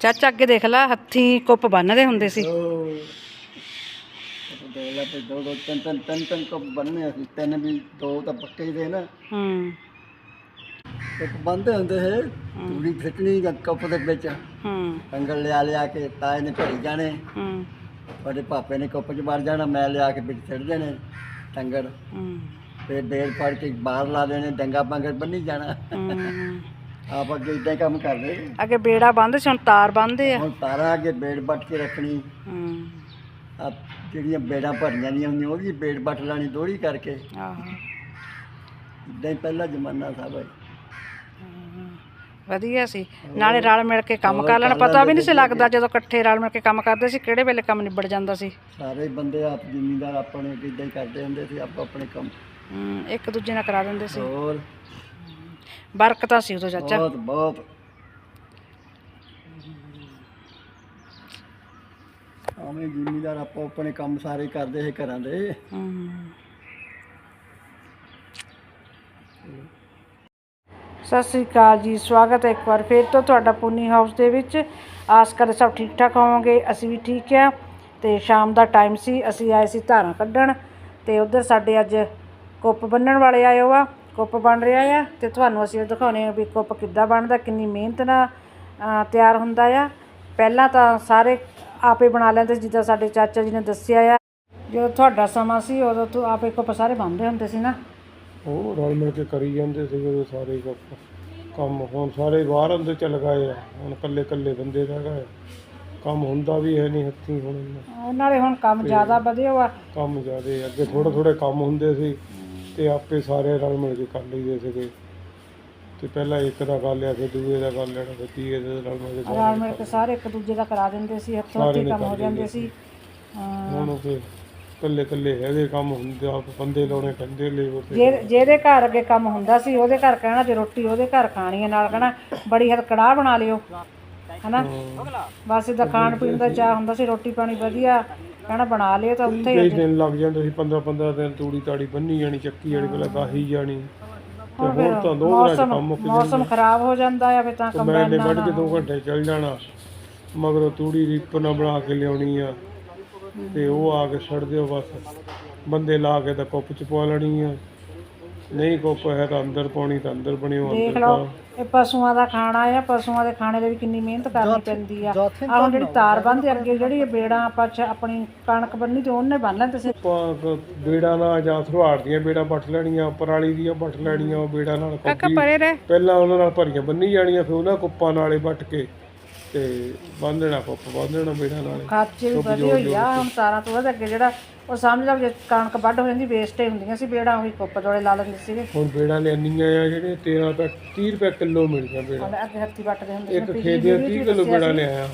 ਚਾਚਾ ਅੱਗੇ ਦੇਖ ਲੈ ਹੱਥੀ ਕੁੱਪ ਬੰਨਦੇ ਹੁੰਦੇ ਸੀ। ਉਹ ਦੋ ਲਾ ਤੇ ਦੋ ਦੋ ਤਿੰਨ ਤਿੰਨ ਤਿੰਨ ਤਿੰਨ ਕੱਪ ਤਿੰਨ ਵੀ ਦੋ ਤਾਂ ਪੱਕੇ ਹੀ ਦੇ ਨਾ। ਹੂੰ। ਇੱਕ ਬੰਦੇ ਹੁੰਦੇ ਹੈ। ਪੂਰੀ ਫਿਟਣੀ ਦਾ ਕੱਪ ਦੇ ਵਿੱਚ। ਹੂੰ। ਅੰਗਲ ਲਿਆ ਲਿਆ ਕੇ ਤਾਏ ਨੇ ਭਰੀ ਜਾਣੇ। ਹੂੰ। ਪਾਪੇ ਨੇ ਕੱਪ 'ਚ ਮਾਰ ਜਾਣਾ ਮੈਂ ਲਿਆ ਕੇ ਵਿੱਚ ਸਿੱਟ ਦੇਣੇ ਟੰਗਰ ਹੂੰ। ਤੇ ਬੇਲ ਫੜ ਕੇ ਬਾਹਰ ਲਾ ਦੇਣੇ ਡੰਗਾ ਪੰਗਰ ਬੰਨੀ ਜਾਣਾ। ਹੂੰ। ਆਪ ਅੱਗੇ ਇਦਾਂ ਹੀ ਕੰਮ ਕਰਦੇ ਅੱਗੇ ਬੇੜਾ ਬੰਨਦੇ ਸੀ ਹੁਣ ਤਾਰ ਬੰਨਦੇ ਆ। ਹੁਣ ਤਾਰਾ ਅੱਗੇ ਬੇੜ ਬੱਟ ਕੇ ਰੱਖਣੀ। ਹੂੰ। ਆ ਜਿਹੜੀਆਂ ਬੇੜਾਂ ਭਰੀਆਂ ਨਹੀਂ ਹੁੰਦੀਆਂ ਉਹ ਵੀ ਬੇੜ ਬੱਟ ਲਾਣੀ ਦੋਹਰੀ ਕਰਕੇ। ਆਹੋ। ਇਦਾਂ ਹੀ ਪਹਿਲਾ ਜ਼ਮਾਨਾ ਸੀ ਭਾਈ ਵਧੀਆ ਸੀ। ਨਾਲੇ ਰਲ ਮਿਲ ਕੇ ਕੰਮ ਕਰ ਲੈਣਾ। ਪਤਾ ਵੀ ਨਹੀਂ ਸੀ ਲੱਗਦਾ ਜਦੋਂ ਇਕੱਠੇ ਰਲ ਮਿਲ ਕੇ ਕੰਮ ਕਰਦੇ ਸੀ ਕਿਹੜੇ ਵੇਲੇ ਕੰਮ ਨਿਬੜ ਜਾਂਦਾ ਸੀ। ਸਾਰੇ ਬੰਦੇ ਆਪ ਜ਼ਿਮੀਂਦਾਰ ਆਪਣੇ ਇਦਾਂ ਹੀ ਕਰਦੇ ਹੁੰਦੇ ਸੀ ਆਪ ਆਪਣੇ ਕੰਮ। ਹੂੰ, ਇੱਕ ਦੂਜੇ ਨਾਲ ਕਰਾ ਦਿੰਦੇ ਸੀ। ਹੋਰ? ਬਰਕਤਾਂ ਸੀ ਉਦੋਂ ਚਾਚਾ। ਬਹੁਤ ਬਹੁਤ। ਆਵੇਂ ਜ਼ਿਮੀਂਦਾਰ ਆਪੋ ਆਪਣੇ ਕੰਮ ਸਾਰੇ ਕਰਦੇ ਸੀ ਘਰਾਂ ਦੇ। ਸਤਿ ਸ੍ਰੀ ਅਕਾਲ ਜੀ ਸਵਾਗਤ ਹੈ ਇੱਕ ਵਾਰ ਫਿਰ ਤੋਂ ਤੁਹਾਡਾ ਪੁੰਨੀ ਹਾਊਸ ਦੇ ਵਿੱਚ। ਆਸ ਕਰਦੇ ਸਭ ਠੀਕ ਠਾਕ ਹੋਵੋਗੇ ਅਸੀਂ ਵੀ ਠੀਕ ਆ ਤੇ ਸ਼ਾਮ ਦਾ ਟਾਈਮ ਸੀ ਅਸੀਂ ਆਏ ਸੀ ਧਾਰਾਂ ਕੱਢਣ। ਤੇ ਉਧਰ ਸਾਡੇ ਅੱਜ ਕੁੱਪ ਬੰਨਣ ਵਾਲੇ ਆਏ ਹੋ ਆ ਕੁੱਪ ਬਣ ਰਿਹਾ ਆ ਤੇ ਤੁਹਾਨੂੰ ਅਸੀਂ ਉਹ ਦਿਖਾਉਣੇ ਆ ਵੀ ਕੁੱਪ ਕਿੱਦਾਂ ਬਣਦਾ ਕਿੰਨੀ ਮਿਹਨਤ ਨਾਲ ਤਿਆਰ ਹੁੰਦਾ ਆ। ਪਹਿਲਾਂ ਤਾਂ ਸਾਰੇ ਆਪੇ ਬਣਾ ਲੈਂਦੇ ਸੀ, ਜਿੱਦਾਂ ਸਾਡੇ ਚਾਚਾ ਜੀ ਨੇ ਦੱਸਿਆ ਆ। ਜਦੋਂ ਤੁਹਾਡਾ ਸਮਾਂ ਸੀ ਉਦੋਂ ਤੋਂ ਆਪੇ ਕੁੱਪ ਸਾਰੇ ਬਣਦੇ ਹੁੰਦੇ ਸੀ ਨਾ। ਉਹ ਰਲ ਮਿਲ ਕੇ ਕਰੀ ਜਾਂਦੇ ਸੀਗੇ ਉਹ ਸਾਰੇ ਕੰਮ ਕੰਮ ਹੁਣ। ਸਾਰੇ ਬਾਹਰ ਅੰਦਰ ਚਲ ਗਏ ਆ। ਹੁਣ ਕੱਲੇ ਕੱਲੇ ਬੰਦੇ ਦਾ ਹੈਗਾ ਹੈ। ਕੰਮ ਹੁੰਦਾ ਵੀ ਹੈ ਨਹੀਂ ਹੱਥੀਂ ਹੁਣ। ਇੰਨਾ। ਨਾਲੇ ਹੁਣ ਕੰਮ ਜ਼ਿਆਦਾ ਵਧਿਆ ਵਾ। ਕੰਮ ਜ਼ਿਆਦੇ ਅੱਗੇ ਥੋੜੇ ਥੋੜੇ ਕੰਮ ਹੁੰਦੇ ਸੀ। ਤੇ ਆਪੇ ਸਾਰੇ ਰਲ ਮਿਲ ਕੇ ਕਰ ਲਈਦੇ ਸੀਗੇ। ਤੇ ਪਹਿਲਾਂ ਇੱਕ ਦਾ ਕਰ ਲਿਆ ਫਿਰ ਦੂਏ ਦਾ ਕਰ ਲੈਣਾ ਫਿਰ ਤੀਏ ਦਾ ਰਲ ਮਿਲ ਕੇ ਰਲ ਮਿਲ ਕੇ ਸਾਰੇ ਇੱਕ ਦੂਜੇ ਦਾ ਕਰਾ ਦਿੰਦੇ ਸੀ ਹੱਥੋਂ ਹੱਥੀ ਕੰਮ ਹੋ ਜਾਂਦੇ ਸੀ। ਹਾਂ। ਹੁਣ ਉਹ ਕੱਲੇ ਕੱਲੇ ਹੈਗੇ ਕੰਮ ਹੁੰਦੇ ਆਪ ਬੰਦੇ ਲਾਉਣੇ ਪੈਂਦੇ ਲੇਬਰ ਤੇ ਜਿਹਦੇ ਘਰ ਅੱਗੇ ਕੰਮ ਹੁੰਦਾ ਸੀ ਉਹਦੇ ਘਰ ਕਹਿਣਾ ਜੇ ਰੋਟੀ ਉਹਦੇ ਘਰ ਖਾਣੀ ਹੈ ਨਾਲ ਕਹਿਣਾ ਬੜੀ ਹਰ ਕੜਾਹ ਬਣਾ ਲਿਓ। ਹਨਾ? ਬਸ ਇਹਦਾ ਖਾਣ ਪੀਣ ਦਾ ਚਾਹ ਹੁੰਦਾ ਸੀ ਰੋਟੀ ਪਾਣੀ ਵਧੀਆ ਕਹਿਣਾ ਬਣਾ ਲਿਓ ਤਾਂ ਉੱਥੇ ਕਈ ਦਿਨ ਲੱਗ ਜਾਂਦੇ ਸੀ 15 15 ਦਿਨ ਤੂੜੀ ਤਾੜੀ ਬੰਨੀ ਜਾਣੀ ਚੱਕੀ ਜਾਣੀ ਪਹਿਲਾਂ ਕਾਹੀ ਜਾਣੀ। ਤੇ ਹੁਣ ਤਾਂ ਦੋ ਦਿਨਾਂ ਚ ਕੰਮ ਮੁੱਕ ਮੌਸਮ ਖਰਾਬ ਹੋ ਜਾਂਦਾ ਹੈ ਫਿਰ ਤਾਂ ਕੰਮ ਮੈਂ ਨੇ ਵੱਢ ਕੇ 2 ਘੰਟੇ ਚੱਲ ਜਾਣਾ। ਮਗਰੋਂ ਤੂੜੀ ਰੀਪ ਨਾਲ ਬਣਾ ਕੇ ਲਿਆਉਣੀ ਆ। ਤੇ ਉਹ ਆ ਕੇ ਛੱਡ ਦਿਓ ਬਸ। ਬੰਦੇ ਲਾ ਕੇ ਤਾਂ ਕੁੱਪ ਚ ਪਵਾ ਲੈਣੀ ਆ। ਨਹੀਂ ਕੁੱਪ ਹੈ ਤਾਂ ਅੰਦਰ ਪਾਉਣੀ ਤਾਂ ਅੰਦਰ ਬਣਿਓ ਦੇਖ ਅੰਦਰ ਲਓ ਇਹ ਪਸ਼ੂਆਂ ਦਾ ਖਾਣਾ ਆ ਪਸ਼ੂਆਂ ਦੇ ਖਾਣੇ ਦੇ ਵੀ ਕਿੰਨੀ ਮਿਹਨਤ ਕਰਨੀ ਪੈਂਦੀ ਆ। ਆਹ ਹੁਣ ਜਿਹੜੀ ਤਾਰ ਬੰਨ੍ਹਦੇ ਅੱਗੇ ਜਿਹੜੀ ਇਹ ਬੇੜਾਂ ਆਪਾਂ ਆਪਣੀ ਕਣਕ ਬੰਨੀ ਤੇ ਉਹਨੇ ਬੰਨ ਲੈਂਦੇ ਸੀ। ਪਾ ਬੇੜਾ ਨਾਲ ਜਾਂ ਥਰਵਾੜ ਦੀਆਂ ਬੇੜਾ ਪੱਟ ਲੈਣੀਆਂ ਪਰਾਲੀ ਦੀਆਂ ਪੱਟ ਲੈਣੀਆਂ ਉਹ ਬੇੜਾ ਨਾਲ ਕਾਕਾ ਪਰੇ ਰਹਿ। ਪਹਿਲਾਂ ਉਹਨਾਂ ਨਾਲ ਭਰੀਆਂ ਬੰਨੀ ਜਾਣੀਆਂ ਫਿਰ ਉਹਨਾਂ ਕੁੱਪਾਂ ਨਾਲੇ ਵੱਟ ਕੇ ਤੇ ਬੰਨ ਦੇਣਾ ਕੁੱਪ ਬੰਨ ਦੇਣਾ ਬੇੜਾ ਨਾਲੇ। ਖਾਚੇ ਵੀ ਵਧੇ ਹੋਈ ਆ ਹੁਣ ਤਾਰਾਂ ਤੋਂ ਬਾਅਦ ਅੱਗੇ ਜਿਹੜਾ ਉਹ ਸਮਝ ਲਾ ਵੀ ਜੇ ਕਣਕ ਵੱਢ ਹੋ ਜਾਂਦੀ ਵੇਸਟ ਹੀ ਹੁੰਦੀਆਂ ਸੀ ਬੇੜਾਂ ਉਹੀ ਕੁੱਪ ਦੋਲੇ ਲਾ ਲੈਂਦੇ ਸੀਗੇ। ਹੁਣ ਬੇੜਾਂ ਲੈਣੀਆਂ ਆ ਜਿਹੜੇ 13 ਰੁਪਏ 30 ਰੁਪਏ ਕਿਲੋ ਮਿਲਦੀਆਂ ਬੇੜਾ। ਹੁਣ ਅੱਗੇ ਹੱਥੀ ਵੱਟਦੇ ਹੁੰਦੇ ਇੱਕ ਖੇਤ ਦੀਆਂ 30 ਕਿਲੋ ਬੇੜਾ ਲਿਆਇਆ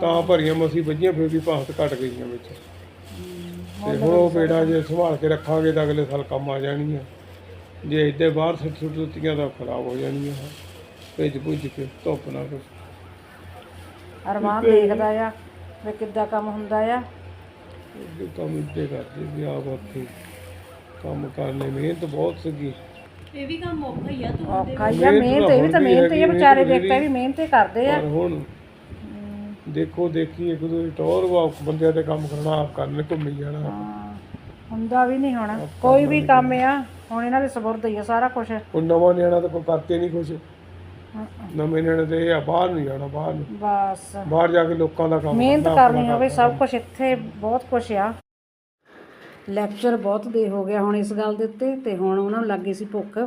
ਤਾਂ ਭਰੀਆਂ ਮਸੀਂ ਵੱਜੀਆਂ ਫਿਰ ਵੀ ਭਾਂਤ ਘਟ ਗਈਆਂ ਵਿੱਚ। ਤੇ ਹੁਣ ਉਹ ਬੇੜਾ ਜੇ ਸੰਭਾਲ ਕੇ ਰੱਖਾਂਗੇ ਤਾਂ ਅਗਲੇ ਸਾਲ ਕੰਮ ਆ ਜਾਣਗੀਆਂ ਜੇ ਇੱਦੇ ਬਾਹਰ ਸੁੱਟ ਸੁੱਟ ਦਿੱਤੀਆਂ ਤਾਂ ਖਰਾਬ ਹੋ ਜਾਣਗੀਆਂ ਭਿੱਜ ਭੁੱਜ ਕੇ ਧੁੱਪ ਨਾਲ। ਅਰਮਾਨ ਦੇਖਦਾ ਆ ਵੀ ਕਿੱਦਾਂ ਕੰਮ ਹੁੰਦਾ ਆ। ਅੱਗੇ ਕੰਮ ਇੱਦੇ ਕਰਦੇ ਵੀ ਆਪ ਹੱਥੀਂ ਕੰਮ ਕਰਨੇ ਮਿਹਨਤ ਬਹੁਤ ਸੀਗੀ। ਔਖਾ ਹੀ ਆ ਮਿਹਨਤ ਇਹ ਵੀ ਤਾਂ ਮਿਹਨਤ ਹੀ ਆ ਵਿਚਾਰੇ ਦੇਖਤਾ ਵੀ ਮਿਹਨਤ ਹੀ ਕਰਦੇ ਆ। ਪਰ ਹੁਣ ਦੇਖੋ ਦੇਖੀ ਇੱਕ ਦੂਜੇ ਟੌਰ ਵਾ ਬੰਦਿਆਂ ਤੇ ਕੰਮ ਕਰਨਾ ਆਪ ਕਰਨ ਘੁੰਮੀ ਜਾਣਾ। ਹਾਂ, ਹੁੰਦਾ ਵੀ ਨਹੀਂ ਹੋਣਾ। ਕੋਈ ਵੀ ਕੰਮ ਆ ਹੁਣ ਇਹਨਾਂ ਦੇ ਸਬੁਰਦ ਹੀ ਆ ਸਾਰਾ ਕੁਝ ਨਵਾਂ ਨਿਆਣਾ ਤਾਂ ਕੋਈ ਕਰਤੇ ਨਹੀਂ ਕੁਛ। ਨਵੇਂ ਨਿਆਣੇ ਤੇ ਇਹ ਆ ਬਾਹਰ ਨਹੀਂ ਜਾਣਾ ਬਾਹਰ ਬਸ। ਬਾਹਰ ਜਾ ਕੇ ਲੋਕਾਂ ਦਾ ਕੰਮ ਮਿਹਨਤ ਕਰਨਾ, ਕਰਨੀ ਹੋਵੇ ਸਭ ਕੁਝ ਇੱਥੇ ਬਹੁਤ ਕੁਝ ਆ। ਲੈਕਚਰ ਬਹੁਤ ਦੇ ਹੋ ਗਿਆ ਹੁਣ ਇਸ ਗੱਲ ਦੇ ਉੱਤੇ ਤੇ ਹੁਣ ਉਹਨਾਂ ਨੂੰ ਲੱਗੀ ਸੀ ਭੁੱਖ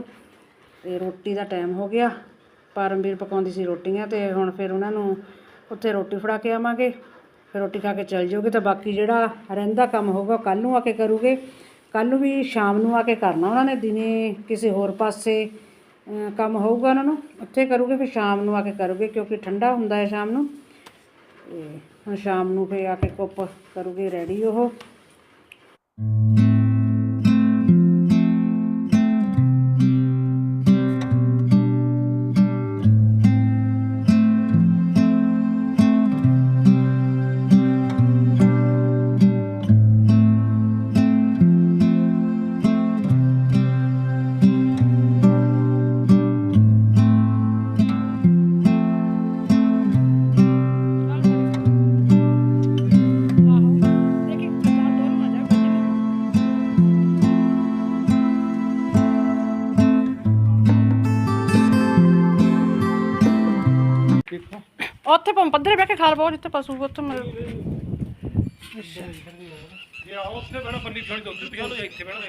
ਤੇ ਰੋਟੀ ਦਾ ਟਾਈਮ ਹੋ ਗਿਆ। ਪਰਮਵੀਰ ਪਕਾਉਂਦੀ ਸੀ ਰੋਟੀਆਂ ਤੇ ਹੁਣ ਫਿਰ ਉਹਨਾਂ ਨੂੰ ਉੱਥੇ ਰੋਟੀ ਫੜਾ ਕੇ ਆਵਾਂਗੇ। ਫਿਰ ਰੋਟੀ ਖਾ ਕੇ ਚੱਲ ਜਾਓਗੇ ਤਾਂ ਬਾਕੀ ਜਿਹੜਾ ਰਹਿੰਦਾ ਕੰਮ ਹੋਊਗਾ ਕੱਲ ਨੂੰ ਆ ਕੇ ਕਰੂਗੇ। ਕੱਲ ਨੂੰ ਵੀ ਸ਼ਾਮ ਨੂੰ ਆ ਕੇ ਕਰਨਾ ਉਹਨਾਂ ਨੇ ਦਿਨੇ ਕਿਸੇ ਹੋਰ ਪਾਸੇ। ਕੰਮ ਹੋਊਗਾ ਉਹਨਾਂ ਨੂੰ, ਉੱਥੇ ਕਰੂਗੇ, ਫਿਰ ਸ਼ਾਮ ਨੂੰ ਆ ਕੇ ਕਰੂਗੇ, ਕਿਉਂਕਿ ਠੰਡਾ ਹੁੰਦਾ ਹੈ ਸ਼ਾਮ ਨੂੰ। ਤੇ ਹੁਣ ਸ਼ਾਮ ਨੂੰ ਫਿਰ ਆ ਕੇ ਕੁੱਪ ਕਰੂਗੇ ਰੈਡੀ ਉਹ। ਉੱਥੇ ਭਾਵੇਂ ਪੱਧਰੇ ਬਹਿ ਕੇ ਖਾ ਲਵੋ, ਜਿੱਥੇ ਪਸ਼ੂ ਉੱਥੇ ਮਿਲ ਇਹ ਆ, ਉੱਥੇ ਬਣਾ ਪੰਨੀ ਫੜ ਦੋ ਦਿੱਤੀ ਉਹ ਇੱਥੇ ਬਣਾ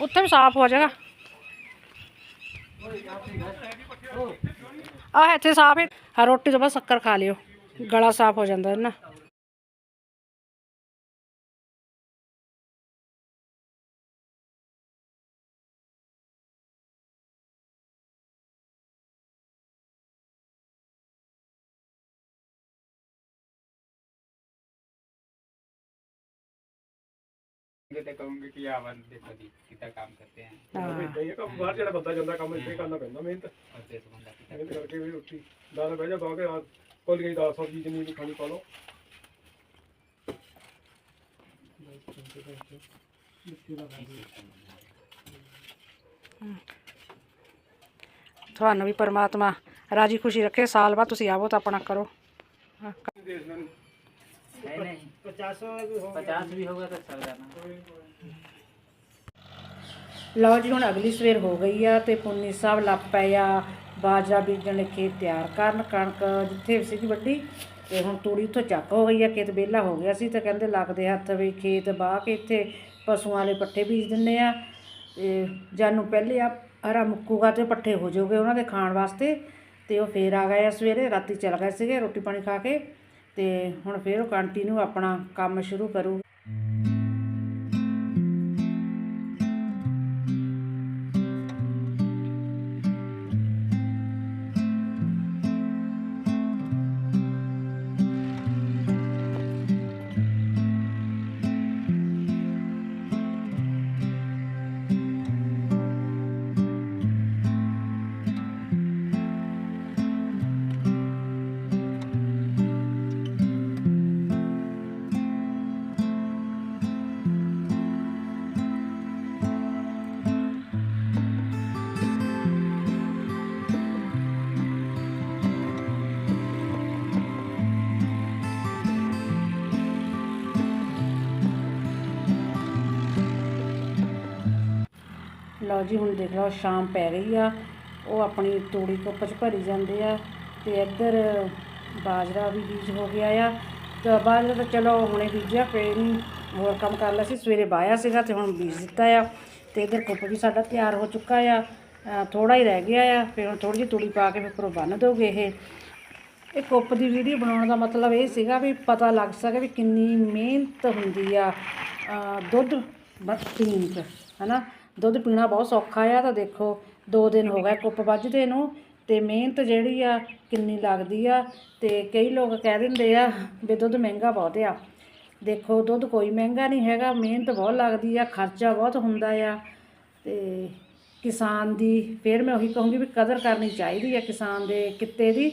ਉੱਥੇ ਵੀ ਸਾਫ਼ ਹੋ ਜਾਏਗਾ। ਆਹ ਇੱਥੇ ਸਾਫ਼ ਹੈ ਹਾਂ ਰੋਟੀ ਤੋਂ ਬਾਅਦ ਸ਼ੱਕਰ ਖਾ ਲਿਓ। ਗਲਾ ਸਾਫ਼ ਹੋ ਜਾਂਦਾ ਹੈ ਨਾ हाँ। हाँ। थानू भी परमात्मा राज़ी खुशी रखे साल बाद आवो तो अपना करो। हाँ। नहीं पचास भी होगा तो चल जाना ਲਓ ਜੀ ਹੁਣ ਅਗਲੀ ਸਵੇਰ ਹੋ ਗਈ ਆ ਤੇ ਪੁੰਨੀ ਸਾਹਿਬ ਲੱਗ ਪਏ ਆ ਬਾਜਰਾ ਬੀਜਣ ਲਈ ਖੇਤ ਤਿਆਰ ਕਰਨ ਕਣਕ ਜਿੱਥੇ ਸੀਗੀ ਵੱਡੀ ਤੇ ਹੁਣ ਤੂੜੀ ਉੱਥੋਂ ਚੱਕ ਹੋ ਗਈ ਆ ਖੇਤ ਵਿਹਲਾ ਹੋ ਗਿਆ ਸੀ ਤੇ ਕਹਿੰਦੇ ਲੱਗਦੇ ਹੱਥ ਵੀ ਖੇਤ ਬਾਹ ਕੇ ਇੱਥੇ ਪਸ਼ੂਆਂ ਵਾਲੇ ਪੱਠੇ ਬੀਜ ਦਿੰਨੇ ਆ ਤੇ ਜਾਨੂੰ ਪਹਿਲੇ ਆ ਹਰਾ ਮੁੱਕੂਗਾ ਤੇ ਪੱਠੇ ਹੋ ਜਾਓਗੇ ਉਹਨਾਂ ਦੇ ਖਾਣ ਵਾਸਤੇ ਤੇ ਉਹ ਫੇਰ ਆ ਗਏ ਆ ਸਵੇਰੇ ਰਾਤੀ ਚਲ ਗਏ ਸੀਗੇ ਰੋਟੀ ਪਾਣੀ ਖਾ ਕੇ ਅਤੇ ਹੁਣ ਫਿਰ ਉਹ ਕੰਟੀਨਿਊ ਆਪਣਾ ਕੰਮ ਸ਼ੁਰੂ ਕਰੂ। ਲਓ ਜੀ, ਹੁਣ ਦੇਖ ਲਓ, ਸ਼ਾਮ ਪੈ ਗਈ ਆ। ਉਹ ਆਪਣੀ ਤੂੜੀ ਕੁੱਪ 'ਚ ਭਰੀ ਜਾਂਦੇ ਆ ਤੇ ਇੱਧਰ ਬਾਜਰਾ ਵੀ ਬੀਜ ਹੋ ਗਿਆ ਆ। ਤੇ ਬਾਜਰਾ ਤਾਂ ਚਲੋ ਹੁਣੇ ਬੀਜਿਆ, ਕੋਈ ਨਹੀਂ ਹੋਰ ਕੰਮ ਕਰ ਲਿਆ ਸੀ, ਸਵੇਰੇ ਬਾਇਆ ਸੀਗਾ ਤੇ ਹੁਣ ਬੀਜ ਦਿੱਤਾ ਆ। ਤੇ ਇੱਧਰ ਕੁੱਪ ਵੀ ਸਾਡਾ ਤਿਆਰ ਹੋ ਚੁੱਕਾ ਆ। ਥੋੜਾ ਹੀ ਰਹਿ ਗਿਆ ਆ, ਫਿਰ ਹੁਣ ਥੋੜੀ ਜਿਹੀ ਤੂੜੀ ਪਾ ਕੇ ਫਿਰ ਉੱਪਰੋਂ ਬੰਨ ਦੋਗੇ ਇਹ। ਇਹ ਕੁੱਪ ਦੀ ਵੀਡੀਓ ਬਣਾਉਣ ਦਾ ਮਤਲਬ ਇਹ ਸੀਗਾ ਵੀ ਪਤਾ ਲੱਗ ਸਕੇ ਵੀ ਕਿੰਨੀ ਮਿਹਨਤ ਹੁੰਦੀ ਆ। ਦੁੱਧ, ਬਸ ਪੀਣ 'ਚ ਹਨਾ? ਦੁੱਧ ਪੀਣਾ ਬਹੁਤ ਸੌਖਾ ਆ, ਤਾਂ ਦੇਖੋ 2 ਦਿਨ ਹੋ ਗਏ ਕੁੱਪ ਵੱਜਦੇ ਨੂੰ ਤੇ ਮਿਹਨਤ ਜਿਹੜੀ ਆ ਕਿੰਨੀ ਲੱਗਦੀ ਆ ਤੇ ਕਈ ਲੋਕ ਕਹਿ ਦਿੰਦੇ ਆ ਵੀ ਦੁੱਧ ਮਹਿੰਗਾ ਬਹੁਤ ਆ। ਦੇਖੋ, ਦੁੱਧ ਕੋਈ ਮਹਿੰਗਾ ਨਹੀਂ ਹੈਗਾ, ਮਿਹਨਤ ਬਹੁਤ ਲੱਗਦੀ ਆ, ਖਰਚਾ ਬਹੁਤ ਹੁੰਦਾ ਆ ਤੇ ਕਿਸਾਨ ਦੀ, ਫਿਰ ਮੈਂ ਉਹੀ ਕਹੂੰਗੀ ਵੀ ਕਦਰ ਕਰਨੀ ਚਾਹੀਦੀ ਆ ਕਿਸਾਨ ਦੇ ਕਿੱਤੇ ਦੀ,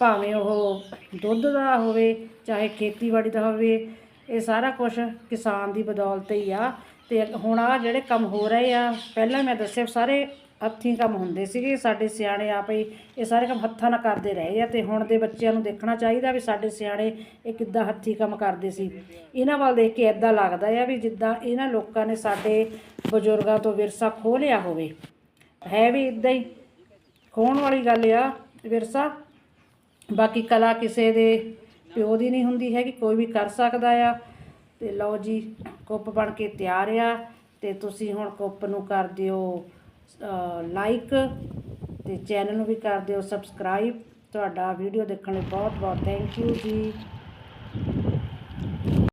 ਭਾਵੇਂ ਉਹ ਦੁੱਧ ਦਾ ਹੋਵੇ, ਚਾਹੇ ਖੇਤੀਬਾੜੀ ਦਾ ਹੋਵੇ, ਇਹ ਸਾਰਾ ਕੁਝ ਕਿਸਾਨ ਦੀ ਬਦੌਲਤ ਹੀ ਆ ਤੇ ਹੁਣ ਆ ਜਿਹੜੇ ਕੰਮ ਹੋ ਰਹੇ ਆ, ਪਹਿਲਾਂ ਮੈਂ ਦੱਸਿਆ ਸਾਰੇ ਹੱਥੀਂ ਕੰਮ ਹੁੰਦੇ ਸੀਗੇ, ਸਾਡੇ ਸਿਆਣੇ ਆਪ ਹੀ ਇਹ ਸਾਰੇ ਕੰਮ ਹੱਥਾਂ ਨਾਲ ਕਰਦੇ ਰਹੇ ਆ ਤੇ ਹੁਣ ਦੇ ਬੱਚਿਆਂ ਨੂੰ ਦੇਖਣਾ ਚਾਹੀਦਾ ਵੀ ਸਾਡੇ ਸਿਆਣੇ ਇਹ ਕਿੱਦਾਂ ਹੱਥੀਂ ਕੰਮ ਕਰਦੇ ਸੀ। ਇਹਨਾਂ ਵੱਲ ਦੇਖ ਕੇ ਇਦਾਂ ਲੱਗਦਾ ਆ ਵੀ ਜਿੱਦਾਂ ਇਹਨਾਂ ਲੋਕਾਂ ਨੇ ਸਾਡੇ ਬਜ਼ੁਰਗਾਂ ਤੋਂ ਵਿਰਸਾ ਖੋਹ ਲਿਆ ਹੋਵੇ। ਹੈ ਵੀ ਇਦਾਂ ਹੀ ਖੋਣ ਵਾਲੀ ਗੱਲ ਆ ਵਿਰਸਾ, ਬਾਕੀ ਕਲਾ ਕਿਸੇ ਦੇ ਪਿਓ ਦੀ ਨਹੀਂ ਹੁੰਦੀ ਹੈਗੀ, ਕੋਈ ਵੀ ਕਰ ਸਕਦਾ ਆ। ਤੇ ਲਓ ਜੀ ਕੁੱਪ ਬਣ ਕੇ ਤਿਆਰ ਆ ਤੇ ਤੁਸੀਂ ਹੁਣ ਕੁੱਪ ਨੂੰ ਕਰ ਦਿਓ ਲਾਈਕ ਤੇ ਚੈਨਲ ਨੂੰ ਵੀ ਕਰ ਦਿਓ ਸਬਸਕ੍ਰਾਈਬ ਤੁਹਾਡਾ ਵੀਡੀਓ ਦੇਖਣ ਲਈ ਬਹੁਤ ਬਹੁਤ ਥੈਂਕ ਯੂ ਜੀ।